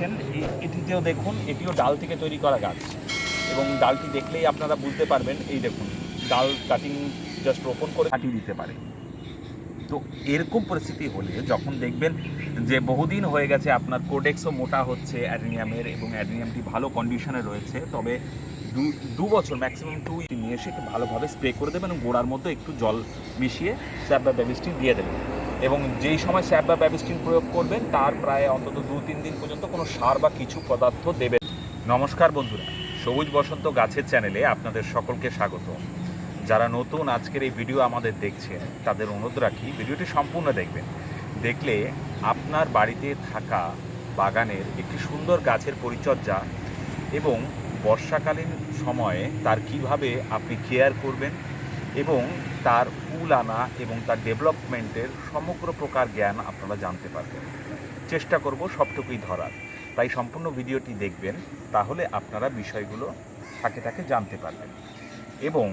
দেখছেন এটিতেও দেখুন, এটিও ডাল থেকে তৈরি করা গাছ। এবং ডালটি দেখলেই আপনারা বুঝতে পারবেন, এই দেখুন, ডাল কাটিং জাস্ট রোপণ করে কাটিয়ে দিতে পারে। তো এরকম পরিস্থিতি হলে যখন দেখবেন যে বহুদিন হয়ে গেছে আপনার কোডেক্সও মোটা হচ্ছে অ্যাডেনিয়ামের এবং অ্যাডেনিয়ামটি ভালো কন্ডিশনে রয়েছে, তবে দু দু বছর ম্যাক্সিমাম টু নিয়ে এসে ভালোভাবে স্প্রে করে দেবেন এবং গোড়ার মধ্যে একটু জল মিশিয়ে স্যাপ বা ব্যাবিস্টিন দিয়ে দেবেন। এবং যেই সময় স্যাপ বা ব্যাবিস্টিন প্রয়োগ করবেন, তার প্রায় অন্তত দু তিন দিন পর্যন্ত কোনো সার বা কিছু পদার্থ দেবেন। নমস্কার বন্ধুরা, সবুজ বসন্ত গাছের চ্যানেলে আপনাদের সকলকে স্বাগত। যারা নতুন আজকের এই ভিডিও আমাদের দেখছেন, তাদের অনুরোধ রাখি ভিডিওটি সম্পূর্ণ দেখবেন। দেখলে আপনার বাড়িতে থাকা বাগানের একটি সুন্দর গাছের পরিচর্যা এবং বর্ষাকালীন সময়ে তার কীভাবে আপনি কেয়ার করবেন এবং তার ফুল আনা এবং তার ডেভেলপমেন্টের সমগ্র প্রকার জ্ঞান আপনারা জানতে পারবেন। চেষ্টা করব সবটুকুই ধরার। তাই সম্পূর্ণ ভিডিওটি দেখবেন, তাহলে আপনারা বিষয়গুলো থাকে থাকে জানতে পারবেন। এবং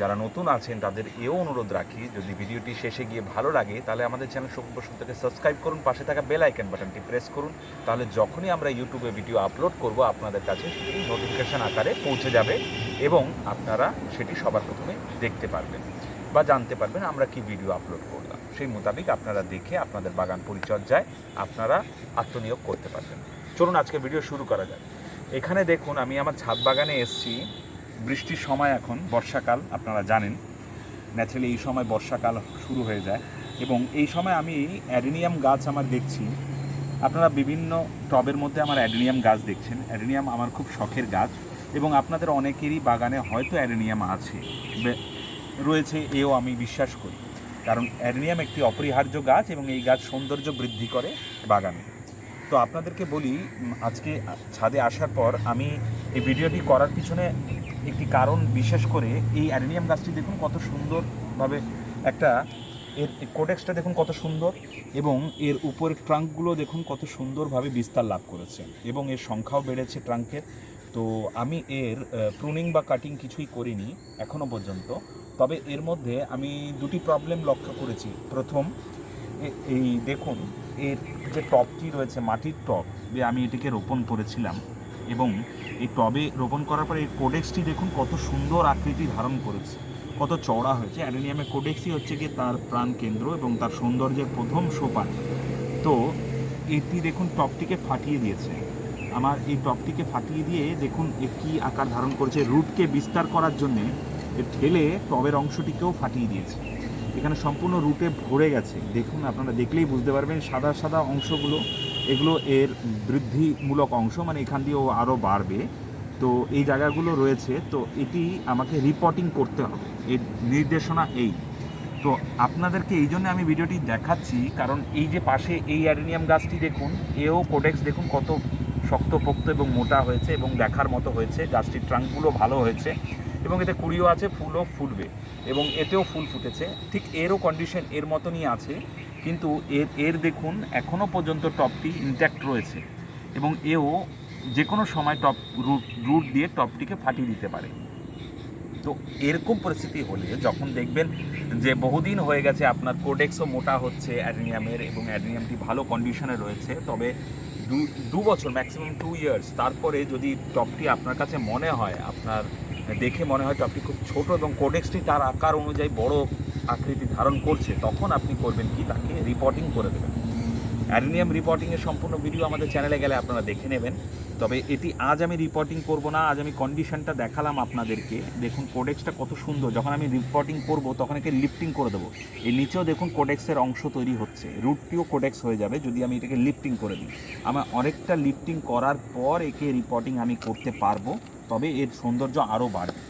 যারা নতুন আছেন, তাদের এও অনুরোধ রাখি, যদি ভিডিওটি শেষে গিয়ে ভালো লাগে, তাহলে আমাদের চ্যানেল সবুজ বসন্তকে সাবস্ক্রাইব করুন, পাশে থাকা বেল আইকন বাটনটি প্রেস করুন, তাহলে যখনই আমরা ইউটিউবে ভিডিও আপলোড করব, আপনাদের কাছে সেটি নোটিফিকেশন আকারে পৌঁছে যাবে এবং আপনারা সেটি সবার প্রথমে দেখতে পারবেন। বা জানতে পারবেন আমরা কি ভিডিও আপলোড করলাম। সেই মোতাবেক আপনারা দেখে আপনাদের বাগান পরিচর্যায় আপনারা আত্মনিয়োগ করতে পারবেন। চলুন আজকে ভিডিও শুরু করা যাক। এখানে দেখুন, আমি আমার ছাদ বাগানে এসেছি। বৃষ্টির সময় এখন, বর্ষাকাল, আপনারা জানেন। ন্যাচারালি এই সময় বর্ষাকাল শুরু হয়ে যায়। এবং এই সময় আমি অ্যাডেনিয়াম গাছ আমার দেখছি। আপনারা বিভিন্ন টবের মধ্যে আমার অ্যাডেনিয়াম গাছ দেখছেন। অ্যাডেনিয়াম আমার খুব শখের গাছ। এবং আপনাদের অনেকেরই বাগানে হয়তো অ্যাডেনিয়াম আছে। রয়েছে, এও আমি বিশ্বাস করি। কারণ অ্যাডেনিয়াম একটি অপরিহার্য গাছ এবং এই গাছ সৌন্দর্য বৃদ্ধি করে বাগানে। তো আপনাদেরকে বলি আজকে ছাদে আসার পর আমি এই ভিডিওটি করার পিছনে একটি কারণ বিশেষ করে এই অ্যাডেনিয়াম গাছটি দেখুন কত সুন্দরভাবে একটা, এর কোডেক্সটা দেখুন কত সুন্দর এবং এর উপরের ট্রাঙ্কগুলো দেখুন কত সুন্দরভাবে বিস্তার লাভ করেছে এবং এর সংখ্যাও বেড়েছে ট্রাঙ্কের। তো আমি এর প্রুনিং বা কাটিং কিছুই করিনি এখনও পর্যন্ত। তবে এর মধ্যে আমি দুটি প্রবলেম লক্ষ্য করেছি। প্রথম এই দেখুন, এর যে টবটি রয়েছে, মাটির টব যে আমি এটিকে রোপণ করেছিলাম এবং এই টবে রোপণ করার পরে এই কোডেক্সটি দেখুন কত সুন্দর আকৃতি ধারণ করেছে, কত চওড়া হয়েছে। অ্যাডেনিয়ামের কোডেক্সই হচ্ছে গিয়ে তার প্রাণ কেন্দ্র এবং তার সৌন্দর্যের প্রথম সোপান। তো, এটি দেখুন টপটিকে ফাটিয়ে দিয়েছে। আমার এই টপটিকে ফাটিয়ে দিয়ে দেখুন এ কী আকার ধারণ করেছে। রুটকে বিস্তার করার জন্যে ঠেলে টবের অংশটিকেও ফাটিয়ে দিয়েছে। এখানে সম্পূর্ণ রুটে ভরে গেছে। দেখুন, আপনারা দেখলেই বুঝতে পারবেন, সাদা সাদা অংশগুলো, এগুলো এর বৃদ্ধিমূলক অংশ মানে এখান দিয়েও আরও বাড়বে। তো এই জায়গাগুলো রয়েছে, তো এটি আমাকে রিপোর্টিং করতে হবে। এর নির্দেশনা এই। তো আপনাদেরকে এই জন্য আমি ভিডিওটি দেখাচ্ছি, কারণ এই যে পাশে এই অ্যাডেনিয়াম গাছটি দেখুন, এও কোডেক্স দেখুন কত শক্তপোক্ত এবং মোটা হয়েছে এবং দেখার মতো হয়েছে। গাছটির ট্রাঙ্কগুলো ভালো হয়েছে। এবং এতে কুড়িও আছে, ফুলও ফুটবে এবং এতেও ফুল ফুটেছে। ঠিক এরও কন্ডিশন এর মতনই আছে, কিন্তু এর এর দেখুন এখনও পর্যন্ত টপটি ইনট্যাক্ট রয়েছে এবং এও যে কোনো সময় টপ রুট রুট দিয়ে টপটিকে ফাটিয়ে দিতে পারে। তো এরকম পরিস্থিতি হলে যখন দেখবেন যে বহুদিন হয়ে গেছে আপনার কোডেক্সও মোটা হচ্ছে অ্যাডেনিয়ামের এবং অ্যাডেনিয়ামটি ভালো কন্ডিশনে রয়েছে, তবে দু দু বছর ম্যাক্সিমাম টু ইয়ার্স তারপরে যদি টপটি আপনার কাছে মনে হয়, আপনার দেখে মনে হয় আপনি খুব ছোট এবং কোডেক্সটি তার আকার অনুযায়ী বড় আকৃতি ধারণ করছে, তখন আপনি করবেন কি? তাকে রিপোর্টিং করে দেবেন। অ্যাডেনিয়াম রিপোর্টিংয়ের সম্পূর্ণ ভিডিও আমাদের চ্যানেলে গেলে আপনারা দেখে নেবেন। তবে এটি আজ আমি রিপোর্টিং করব না, আজ আমি কন্ডিশনটা দেখালাম আপনাদেরকে। দেখুন কোডেক্সটা কত সুন্দর। যখন আমি রিপোর্টিং করব, তখন একে লিফটিং করে দেবো। এর নিচেও দেখুন কোডেক্সের অংশ তৈরি হচ্ছে। রুটটিও কোডেক্স হয়ে যাবে যদি আমি এটাকে লিফটিং করে দিই। আমার অনেকটা লিফটিং করার পর একে রিপোর্টিং আমি করতে পারব। তবে এর সৌন্দর্য আরও বাড়বে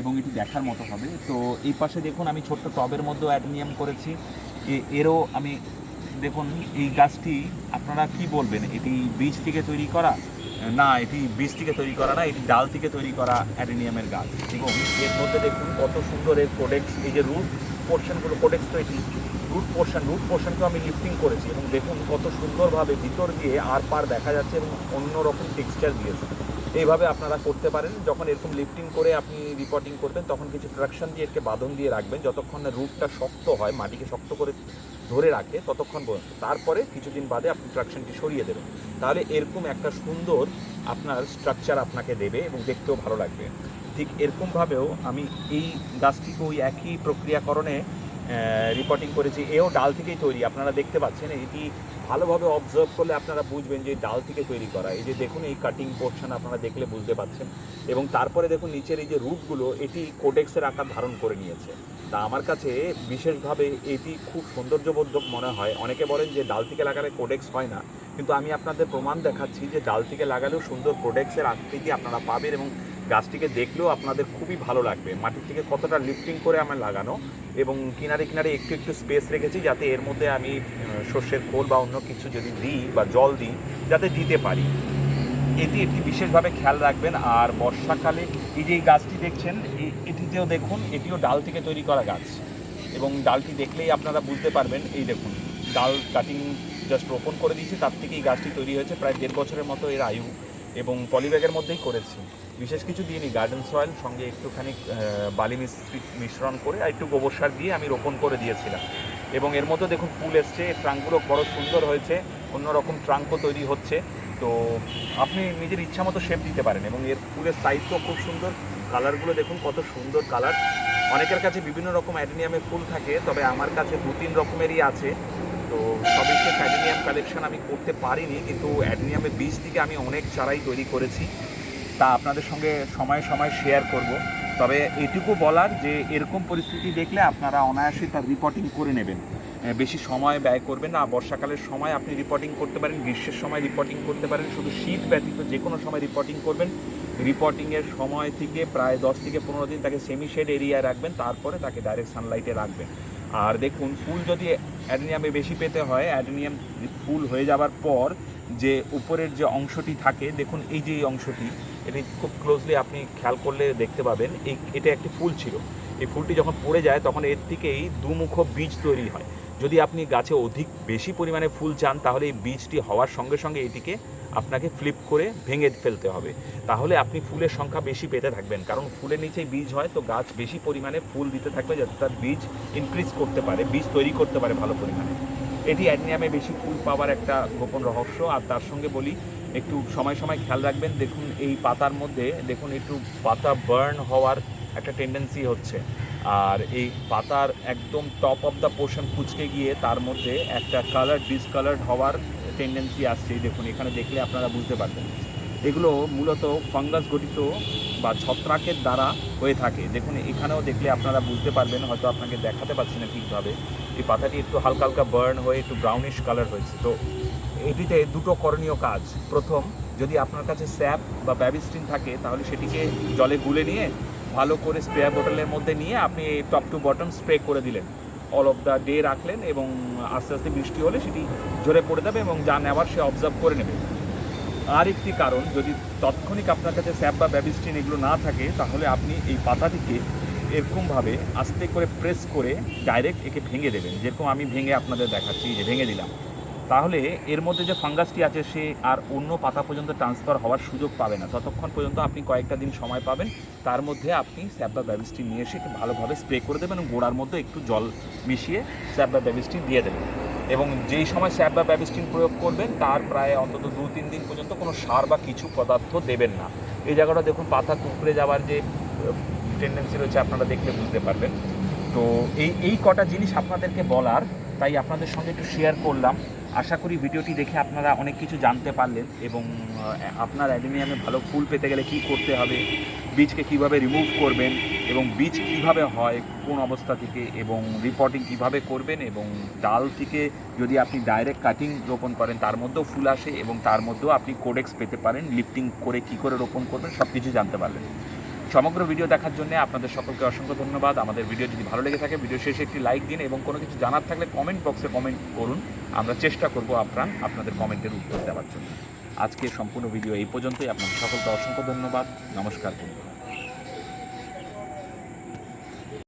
এবং এটি দেখার মতো হবে। তো এই পাশে দেখুন, আমি ছোট্ট টবের মধ্যেও অ্যাডমিয়াম করেছি। এরও আমি, দেখুন, এই গাছটি, আপনারা কি বলবেন? এটি বীজ থেকে তৈরি করা? না, এটি বীজ থেকে তৈরি করা না, এটি ডাল থেকে তৈরি করা অ্যাডেনিয়ামের গাছ। এবং এর মধ্যে দেখুন, কত সুন্দর এর কোডেক্স এই যে রুট পোর্শনগুলো কোডেক্স তো এটি রুট পোর্শন রুট পোর্শনকেও আমি লিফটিং করেছি এবং দেখুন কত সুন্দরভাবে ভিতর দিয়ে আর পার দেখা যাচ্ছে এবং অন্যরকম টেক্সচার দিয়েছে। এইভাবে আপনারা করতে পারেন। যখন এরকম লিফটিং করে আপনি রিপোর্টিং করবেন, তখন কিছু ট্রাকশন দিয়ে একে বাঁধন দিয়ে রাখবেন। যতক্ষণ না রুটটা শক্ত হয়, মাটিকে শক্ত করে ধরে রাখে, ততক্ষণ পর্যন্ত। তারপরে কিছুদিন বাদে আপনি ট্রাকশনটি সরিয়ে দেবেন। তাহলে এরকম একটা সুন্দর আপনার স্ট্রাকচার আপনাকে দেবে এবং দেখতেও ভালো লাগবে। ঠিক এরকমভাবেও আমি এই গাছটিকে ওই একই প্রক্রিয়াকরণে রিপোর্টিং করেছি, এও ডাল থেকেই তৈরি। আপনারা দেখতে পাচ্ছেন, এটি ভালোভাবে অবজার্ভ করলে আপনারা বুঝবেন যে ডাল থেকে তৈরি করা। এই যে দেখুন, এই কাটিং পোর্শন আপনারা দেখলে বুঝতে পাচ্ছেন। এবং তারপরে দেখুন, নিচের এই যে রুটগুলো এটি কোডেক্সের আকার ধারণ করে নিয়েছে। তা আমার কাছে বিশেষভাবে এটি খুব সৌন্দর্যবোধক মনে হয়। অনেকে বলেন যে ডাল থেকে লাগালে কোডেক্স হয় না। কিন্তু আমি আপনাদের প্রমাণ দেখাচ্ছি যে ডাল থেকে লাগালেও সুন্দর কোডেক্সের আকৃতি আপনারা পাবেন এবং গাছটিকে দেখলেও আপনাদের খুবই ভালো লাগবে। মাটির থেকে কতটা লিফটিং করে আমার লাগানো এবং কিনারে কিনারে একটু একটু স্পেস রেখেছি যাতে এর মধ্যে আমি সর্ষের খোল বা অন্য কিছু যদি দিই বা জল দিই যাতে দিতে পারি। এটি একটি বিশেষভাবে খেয়াল রাখবেন। আর বর্ষাকালে এই যে গাছটি দেখছেন এটিতেও দেখুন, এটিও ডাল থেকে তৈরি করা গাছ। এবং ডালটি দেখলেই আপনারা বুঝতে পারবেন, এই দেখুন, ডাল কাটিং জাস্ট রোপণ করে দিয়েছি, তার থেকে এই গাছটি তৈরি হয়েছে, প্রায় দেড় বছরের মতো এর আয়ু এবং পলিব্যাগের মধ্যেই করেছি। বিশেষ কিছু দিইনি গার্ডেন সয়েল সঙ্গে একটুখানি বালি মিশ্রি- মিশ্রণ করে আর একটু গোবর সার দিয়ে আমি রোপণ করে দিয়েছিলাম। এবং এর মধ্যে দেখুন ফুল এসছে ট্রাঙ্কগুলো বড় সুন্দর হয়েছে, অন্যরকম ট্রাঙ্কও তৈরি হচ্ছে। তো আপনি নিজের ইচ্ছা মতো শেপ দিতে পারেন এবং এর ফুলের সাইজটাও খুব সুন্দর। কালারগুলো দেখুন কত সুন্দর কালার অনেকের কাছে বিভিন্ন রকম অ্যাডেনিয়ামের ফুল থাকে, তবে আমার কাছে দু তিন রকমেরই আছে। তো সবিশেষ অ্যাডেনিয়াম কালেকশন আমি করতে পারিনি, কিন্তু অ্যাডেনিয়ামের বীজ থেকে আমি অনেক চারাই তৈরি করেছি। তা আপনাদের সঙ্গে সময় সময় শেয়ার করব। তবে এটুকু বলার যে, এরকম পরিস্থিতি দেখলে আপনারা অনায়াসে তার রিপোর্টিং করে নেবেন। বেশি সময় ব্যয় করবেন না। বর্ষাকালের সময় আপনি রিপোর্টিং করতে পারেন, গ্রীষ্মের সময় রিপোর্টিং করতে পারেন। শুধু শীত ব্যতীত যে কোনো সময় রিপোর্টিং করবেন। রিপোর্টিংয়ের সময় থেকে প্রায় দশ থেকে পনেরো দিন তাকে সেমি শেড এরিয়ায় রাখবেন। তারপরে তাকে ডাইরেক্ট সানলাইটে রাখবেন। আর দেখুন, ফুল যদি অ্যাডেনিয়ামে বেশি পেতে হয়, অ্যাডেনিয়াম ফুল হয়ে যাবার পর যে উপরের যে অংশটি থাকে, দেখুন এই যে এই অংশটি এটি খুব ক্লোজলি আপনি খেয়াল করলে দেখতে পাবেন। এই, এটা একটি ফুল ছিল। এই ফুলটি যখন পড়ে যায়, তখন এর থেকেই দুমুখ বীজ তৈরি হয়। যদি আপনি গাছে অধিক বেশি পরিমাণে ফুল চান, তাহলে এই বীজটি হওয়ার সঙ্গে সঙ্গে এটিকে আপনাকে ফ্লিপ করে ভেঙে ফেলতে হবে। তাহলে আপনি ফুলের সংখ্যা বেশি পেতে থাকবেন। কারণ ফুলের নিচেই বীজ হয়, তো গাছ বেশি পরিমাণে ফুল দিতে থাকবে যাতে তার বীজ ইনক্রিজ করতে পারে, বীজ তৈরি করতে পারে ভালো পরিমাণে। এটি অ্যাডনিয়ামে বেশি ফুল পাওয়ার একটা গোপন রহস্য, আর তার সঙ্গে বলি একটু সময় সময় খেয়াল রাখবেন। দেখুন, এই পাতার মধ্যে, দেখুন, একটু পাতা বার্ন হওয়ার একটা টেন্ডেন্সি হচ্ছে। আর এই পাতার একদম টপ অফ দ্য পোর্শন কুচকে গিয়ে তার মধ্যে একটা কালার ডিসকালার্ড হওয়ার টেন্ডেন্সি আসছে দেখুন, এখানে দেখলে আপনারা বুঝতে পারবেন। এগুলো মূলত ফাঙ্গাস গঠিত বা ছত্রাকের দ্বারা হয়ে থাকে। দেখুন, এখানেও দেখলে আপনারা বুঝতে পারবেন, হয়তো আপনাকে দেখাতে পাচ্ছি না ঠিকভাবে। এই পাতাটি একটু হালকা হালকা বার্ন হয়ে, একটু ব্রাউনিশ কালার হয়েছে। তো এটিতে দুটো করণীয় কাজ। প্রথম, যদি আপনার কাছে স্যাপ বা ব্যাবিস্টিন থাকে, তাহলে সেটিকে জলে গুলে নিয়ে ভালো করে স্প্রে বোটলের মধ্যে নিয়ে আপনি টপ টু বটম স্প্রে করে দিলেন। অল অফ দ্য ডে রাখলেন এবং আস্তে আস্তে বৃষ্টি হলে সেটি ঝরে পড়ে যাবে এবং যা নেওয়ার সে অবজার্ভ করে নেবে। আর একটি কারণ, যদি তাৎক্ষণিক আপনার কাছে স্যাপ বা ব্যাবিস্টিন এগুলো না থাকে, তাহলে আপনি এই পাতাটিকে এরকমভাবে আস্তে করে প্রেস করে ডাইরেক্ট একে ভেঙে দেবেন। যেরকম আমি ভেঙে আপনাদের দেখাচ্ছি যে ভেঙে দিলাম। তাহলে এর মধ্যে যে ফাঙ্গাসটি আছে সে আর অন্য পাতা পর্যন্ত ট্রান্সফার হওয়ার সুযোগ পাবে না। ততক্ষণ পর্যন্ত আপনি কয়েকটা দিন সময় পাবেন। তার মধ্যে আপনি স্যাপ বা নিয়ে এসে ভালোভাবে স্প্রে করে দেবেন এবং গোড়ার মধ্যে একটু জল মিশিয়ে স্যাপ বা দিয়ে দেবেন। এবং যেই সময় স্যাপ বা ব্যাবিস্টিন প্রয়োগ করবেন, তার প্রায় অন্তত দু তিন দিন পর্যন্ত কোনো সার বা কিছু পদার্থ দেবেন না। এই জায়গাটা দেখুন, পাতা কুকড়ে যাওয়ার যে টেন্ডেন্সি রয়েছে আপনারা দেখলে বুঝতে পারবেন। তো এই এই কটা জিনিস আপনাদেরকে বলার, তাই আপনাদের সঙ্গে একটু শেয়ার করলাম। আশা করি ভিডিওটি দেখে আপনারা অনেক কিছু জানতে পারলেন এবং আপনার অ্যাডেনিয়ামে ভালো ফুল পেতে গেলে কি করতে হবে, বীজকে কীভাবে রিমুভ করবেন এবং বীজ কীভাবে হয়, কোন অবস্থা থেকে এবং রিপোর্টিং কীভাবে করবেন এবং ডাল থেকে যদি আপনি ডাইরেক্ট কাটিং রোপণ করেন, তার মধ্যেও ফুল আসে এবং তার মধ্যেও আপনি কোডেক্স পেতে পারেন লিফটিং করে কি করে রোপণ করবেন সব কিছু জানতে পারলেন। সমগ্র ভিডিও দেখার জন্য আপনাদের সকলকে অসংখ্য ধন্যবাদ। আমাদের ভিডিও যদি ভালো লেগে থাকে, ভিডিও শেষে একটি লাইক দিন এবং কোনো কিছু জানার থাকলে কমেন্ট বক্সে কমেন্ট করুন। আমরা চেষ্টা করব আপনার, আপনাদের কমেন্টের উত্তর দেওয়ার জন্য। আজকে সম্পূর্ণ ভিডিও এই পর্যন্তই। আপনাদের সকলকে অসংখ্য ধন্যবাদ। নমস্কার বন্ধুরা।